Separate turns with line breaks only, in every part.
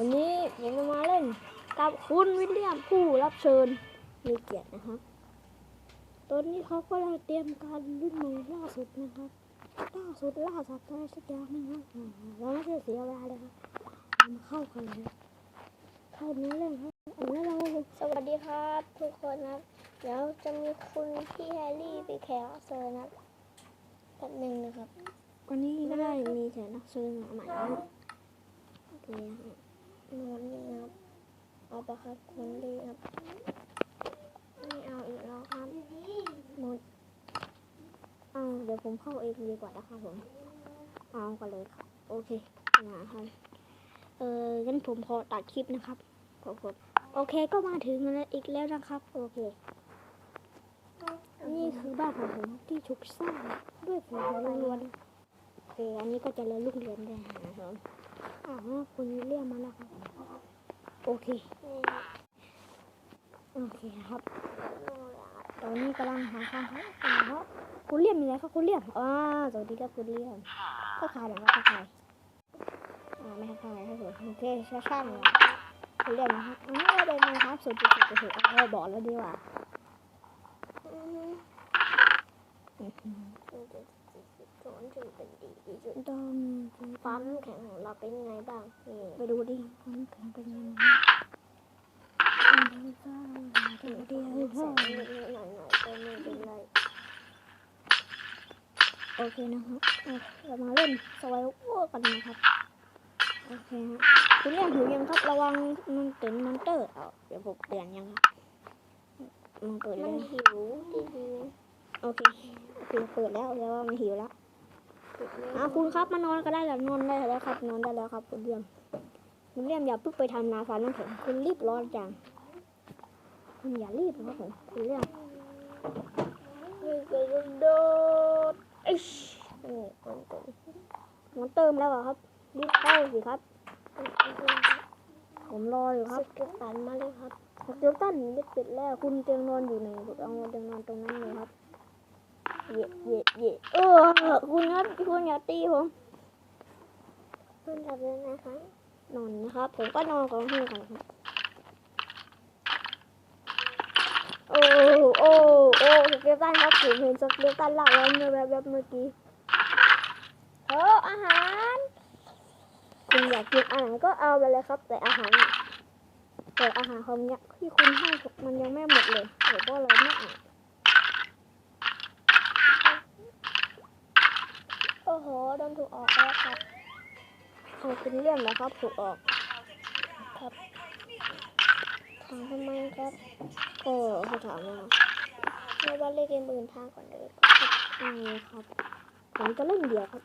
วันนี้ผมจะมาเล่นกับคุณวิลเลียมผู้รับเชิญมีเกียรตินะครับตอนนี้เขาก็กำลังเตรียมการรุ่นใหม่ล่าสุดนะครับล่าสุดล่าสัตว์อะไรสักอย่างหนึงครับอ่าเราไม่ใช่เสียเวลาเลยครับเรามาเข้ากันเลยเข้าเนื้อเรื่องครับแล้วเรา
สวัสดีครับ ทุกคนนะเดี๋ยวจะมีคุณพี่แฮร์รี่ไปแขกรับเชิญนะแป๊บหนึ่งนะครับ
วันนี้ก็ได้มีแขกรับเชิญมาใหม่แล้วโอเคฮะ
นอนนี่นะครับ เอาปะครับคุณลีครับไม่เอาอีกแล้วครับหมด
เอาเดี๋ยวผมเข้าเองดีกว่านะครับผมเอากันเลยครับโอเคนะครับเอองั้นผมขอตัดคลิปนะครับผมผมโอเคก็มาถึงแล้วอีกแล้วนะครับ โอเค นี่คือบ้านของผมที่ถูกสร้างด้วยฝีมือล้วนโอเคอันนี้ก็จะเริ่มลูกเรียนได้นะครับอ้าวคุณเรียมมาแล้วครับ โอเค โอเคครับ ตอนนี้กำลังหาทางเขาหาเขาคุณเลี่ยมมีอะไรครับคุณเลี่ยมอ่าสวัสดีครับคุณเลี่ยมทักทายหน่อยครับทักทายอ่าไม่ทักทายครับผมโอเคช่างช่างเลยคุณเลี่ยมนะครับอันนี้เราเป็นไงครับสุดจุดสุดสุดเอาบอกแล้วดีกว่า
อือฮึ
อื้อหือ
มันจึงเป็นดีที่สุด
ตอง
ปั๊มแข็งของเราเป็นไงบ้างนี่
ไปดูดิความแข็งเป็นยังไงอันนี้ก็ดูดิ
แสงนิดๆหน่อยๆก็ไม่เป็นไร
โอเคนะครับเรามาเล่นสไวโอกันนะครับโอเคฮะคุณเลี่ยมหิวยังครับระวังมันเป็นมอนเตอร์เอาเดี๋ยวผมเตือนยังครับมันเปิด
มั
แล้
น
ว
หิวดี
โอเคโอเคเปิดแล้วแล้วว่ามันหิวแล้ว
ๆปิดไม่
อะคุณครับมานอนก็ได้แล้วนอนได้แล้วครับ นอนได้แล้วครับ คุณเลี่ยมคุณเลี่ยมอย่าเพิ่งไปทำนาฟาน้ำแข็งคุณรีบร้อนจังคุณอย่ารีบนะครับผมคุณเลี่ยม
นี่ก็จะโดดเอ้ยนี่คนตรง
มันเติมแล้วเหรอครับรีบเข้าสิครับ ผมรออยู่ค
ค
รั
รับบกตันมาเลยครับ
เดี๋ยวตั้นได้ปิดแล้ว คุณเตียงนอนอยู่ไหนเอาเตียงนอนตรงนั้นเลยครับ เย่เย่เย่เออคุณครับคุณอย่าตีผม
คุณทำยังไงคะ
นอนนะครับ ผมก็นอนของคุณกันครับโอ้โอ้โอ้สเกลตันครับผมเห็นสเกลตันลากแล้วเมื่อแบบแบบเมื่อกี้
โอ้อาหาร
คุณอยากกินอาหารก็เอาไปเลยครับ แต่อาหารแต่อาหารของเนี้ยที่คุณให้ผมมันยังไม่หมดเลยเดี๋ยวพวกเราไม่อ่าน
โอ้โหโดนถูกออกแล้วครับ
เอาเป็นเรื่องแล้วครับถูกออก
ครับถามทำไมครับ
ก็เขาถามว่า
ไม่ว่าเล่นเกมอื่นทางก่อนเลย
อืมครับผมจะเล่นเดี่ยวครับ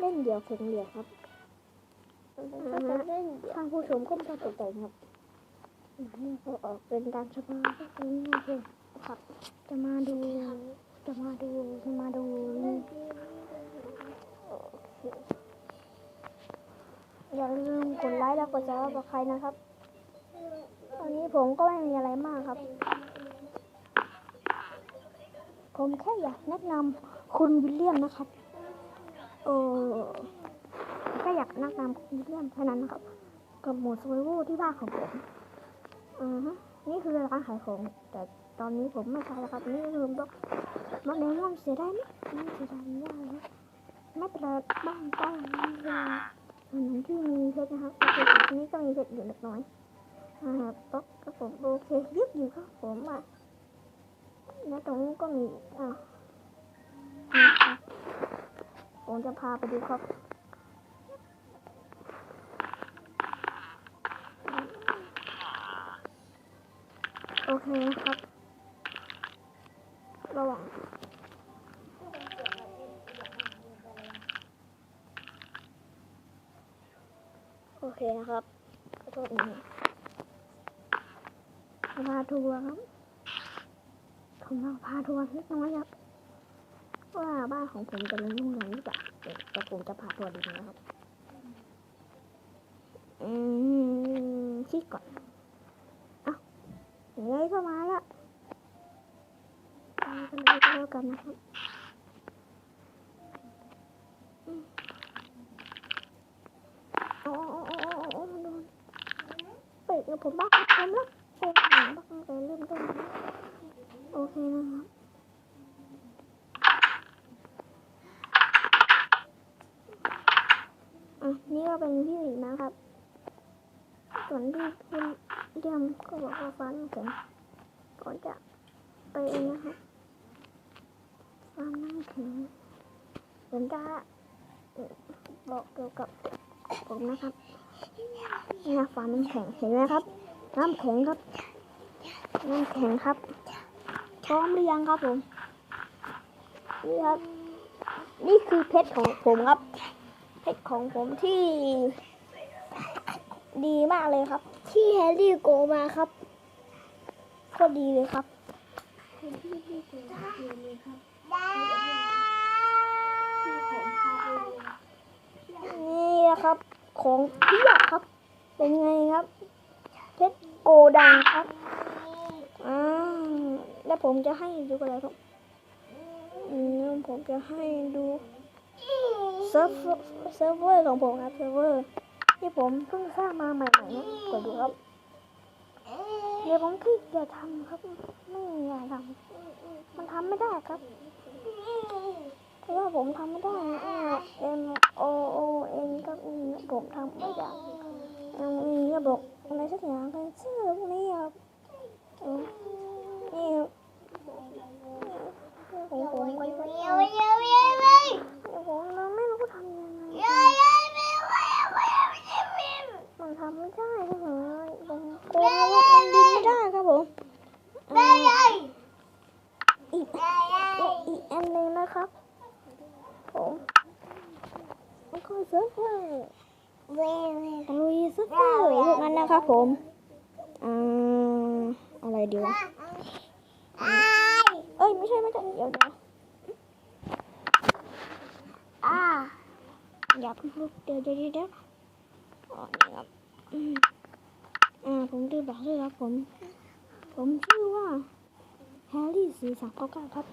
เล่นเดี่ยวเข็งเดี่ยวครับ
มันเป็นก็จะเล่นเดี๋ยว
ทางผู้ชมก็ไม่ต้องตกใจครับนี่ก็ออกเป็นการสบายก็เป็นโอเคครับ จะมาดูจะมาดูจะมาดูนี่ อย่าลืมกดไลค์แล้วกดแชร์กับใครนะครับตอนนี้ผมก็ไม่มีอะไรมากครับ ผมแค่อยากแนะนำคุณวิลเลียมนะครับเออแค่อยากแนะนำคุณวิลเลียมแค่านั้นนะครับ กับหมดสวโวที่บ้านของผมอ่าฮะนี่คือร้านขายของ แต่ตอนนี้ผมไม่ใช้แล้วครับ นี่คือบล็อกบล็อกเดมอนเสียได้ไหมเสียดายไม่ได้ ม่เป็นไรบ้านต้องมีเวลาอันนั้นที่มีเพชรนะครับโอเคทีนี้ก็มีเพชรอยู่เล็กน้อยอ่าบล็อกก็ผมโอเคเรียบอยู่ครับผมอะแล้วตรงนี้ก็มีอ่านะผมจะพาไปดูครับโอเคครับ ระหว่างโอ เคนะครับขอโทษนะพาทัวร์ครับผมเราพาทัวร์เล็กน้อยครับว่าบ้านของผมจะเป็นรุ่งเรืองหรือเปล่าแต่ผมจะพาทัวร์ดีนะครับ อืมคิดก่อนเฮ้ยเข้ามาล้วไปกันเลยก็แล้วกันนะครับอืมโอ้โอ้โอ้โอ้โอ้มันโดน งั้นผมบ้าครับผมละผมบ้าตั้งแต่เริ่มต้นโอเคนะครับอะนี่ก็เป็นพี่หลิงนะครับ ส่วนที่พี่เดียมก็บอกว่าฟ้าน้ำแข็งก่อนจะไปเองนะครับฟ้าน้ำแข็งผมจะบอกเกี่ยวกับผมนะครับ นี่นะฟ้าน้ำแข็งเห็นไหมครับ น้ำแข็งครับ น้ำแข็งครับ พร้อมหรือยังครับผม นี่ครับ นี่คือเพชรของผมครับ เพชรของผมที่ ดีมากเลยครับ ที่แฮร์รี่โกมาครับโคตรดีเลยครับนี่ครับ ของเพียบครับ เป็นไงครับ เพชรโกดังครับอ่าแล้วผมจะให้ดูอะไรครับอืมผมจะให้ดูเซิร์ฟเซิร์ฟเวอร์ของผมครับเซิร์ฟเวอร์ที่ผมเพิ่งสร้างมาใหม่ๆนะกดดูครับเดี๋ยวผมขี้เกียจทำครับไม่อยากทำมันทำไม่ได้ครับเพราะว่าผมทำไม่ได้นะ M O O N ครับอืม ผมทำไม่ได้ยังมีระบบอะไรสักอย่างกันชื่อพวกนี้ครับนี่ครับของผมไม่ค่อยทำเดี๋ยวผมเราไม่รู้ทำยังไงมันทำไม่ได้ครับผมผมโกงว่าทำดินไม่ได้ครับผมอ่าอีกอีกอันหนึ่งนะครับผมมันก็เซิร์ฟเวอร์ ลุยเซิร์ฟเวอร์พวกนั้นนะครับผมอ่าอะไรดีวะเอ้ยไม่ใช่ไม่ใช่เดี๋ยวเดี๋ยวอ่าอยากลุกเดี๋ยวเดี๋ยวเดี๋ยวอ๋อนี่ครับอืมอ่าผมชื่อบอกชื่อครับผม ผมชื่อว่าแฮร์รี่สีสามเก้าเก้าครับ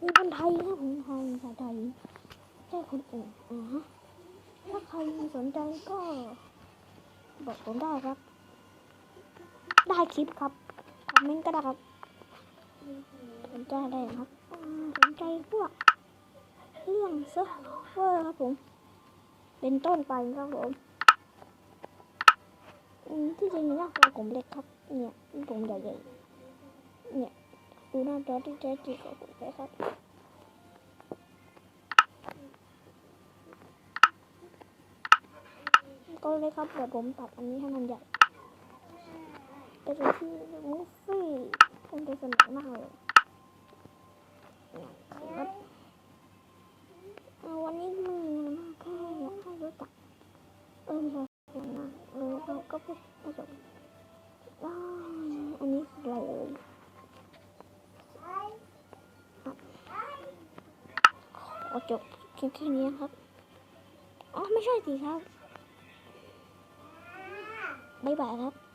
มีคนไทยครับผมไทยภาษาไทยใช่คนอื่นอ่าฮะ ถ้าใครสนใจก็บอกผมได้ครับ ได้คลิปครับ คอมเมนต์ก็ได้ครับสนใจได้ครับ สนใจพวกเรื่องเซิร์ฟเวอร์ครับผม เป็นต้นไปครับผมที่จริงหน้าตาผมเล็กครับ เนี่ยผมใหญ่ๆเนี่ยดูหน้าจอที่แท้จริงของผมเลยครับ ก็เลยครับเดี๋ยวผมตัดอันนี้ให้มันใหญ่ก็จะชื่มุฟฟี่เป็นสนุกมากเลยครับวันนี้ม่มีอะไรมากแค่อยากให้รู้จักเออไม่ใช่ผมนะเออเราก็พูดผสมอันนี้อะไรเอ่ยขอจบเพียงแค่นี้ครับ อ๋อ ไม่ใช่สิครับ บ๊ายบายครับ